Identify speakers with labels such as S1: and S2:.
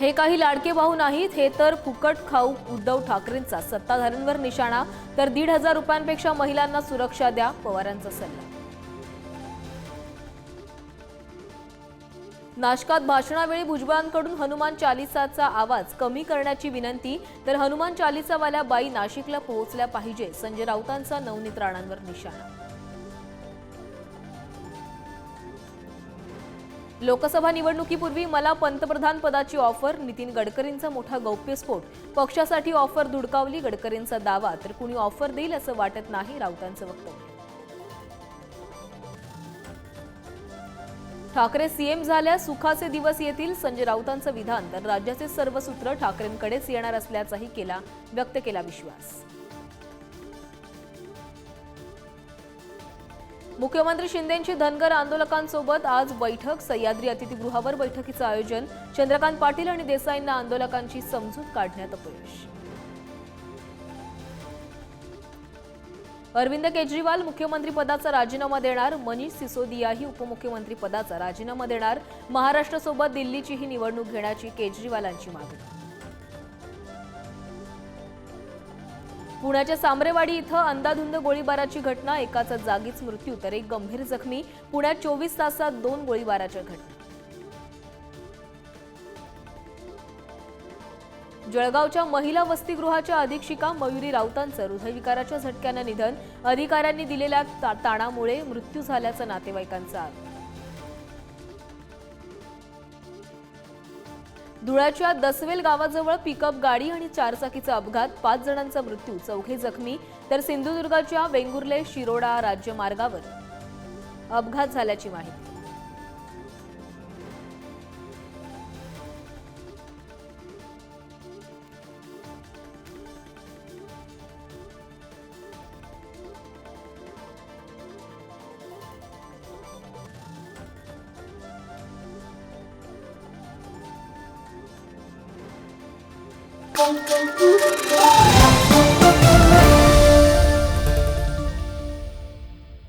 S1: हे काही लाडके भाऊ नाहीत हे तर फुकट खाऊ उद्धव ठाकरेंचा सत्ताधाऱ्यांवर निशाणा. तर दीड हजार रुपयांपेक्षा महिलांना सुरक्षा द्या पवारांचा सल्ला. नाशकात भाषणावेळी भुजबळांकडून हनुमान चालिसाचा आवाज कमी करण्याची विनंती तर हनुमान चालिसावाल्या बाई नाशिकला पोहोचल्या पाहिजे संजय राऊतांचा नवनीत राणांवर निशाणा. लोकसभा निवडणुकीपूर्वी मला पंतप्रधान पदाची ऑफर नितीन गडकरींचा मोठा गौप्यस्फोट पक्षासाठी ऑफर धुडकावली गडकरींचा दावा तर कुणी ऑफर देईल असं वाटत नाही राऊतांचं वक्तव्य. ठाकरे सीएम झाल्यास सुखाचे दिवस येतील संजय राऊतांचं विधान तर राज्याचे सर्व सूत्र ठाकरेंकडेच येणार असल्याचाही केला व्यक्त केला विश्वास. मुख्यमंत्री शिंदेंची धनगर आंदोलकांसोबत आज बैठक. सह्याद्री अतिथीगृहावर बैठकीचं आयोजन. चंद्रकांत पाटील आणि देसाईंना आंदोलकांची समजूत काढण्यात अपयश. अरविंद केजरीवाल मुख्यमंत्री पदाचा राजीनामा देणार. मनीष सिसोदियाही उपमुख्यमंत्री पदाचा राजीनामा देणार. महाराष्ट्रासोबत दिल्लीचीही निवडणूक घेण्याची केजरीवालांची मागणी. पुण्याच्या सामरेवाडी इथं अंदाधुंद गोळीबाराची घटना एकाचा जागीच मृत्यू तर एक गंभीर जखमी पुण्यात चोवीस तासात दोन गोळीबाराच्या घटना. जळगावच्या महिला वसतिगृहाच्या अधीक्षिका मयुरी राऊतांचं हृदयविकाराच्या झटक्यानं निधन. अधिकाऱ्यांनी दिलेल्या ता- ताणामुळे मृत्यू झाल्याचं नातेवाईकांचा आरोप धुळ्याच्या दसवेल गावाजवळ पिकअप गाडी आणि चारचाकीचा अपघात. पाच जणांचा मृत्यू चौघे जखमी. तर सिंधुदुर्गाच्या वेंगुर्ले शिरोडा राज्यमार्गावर. अपघात झाल्याची माहिती.
S2: canto, canto, canto.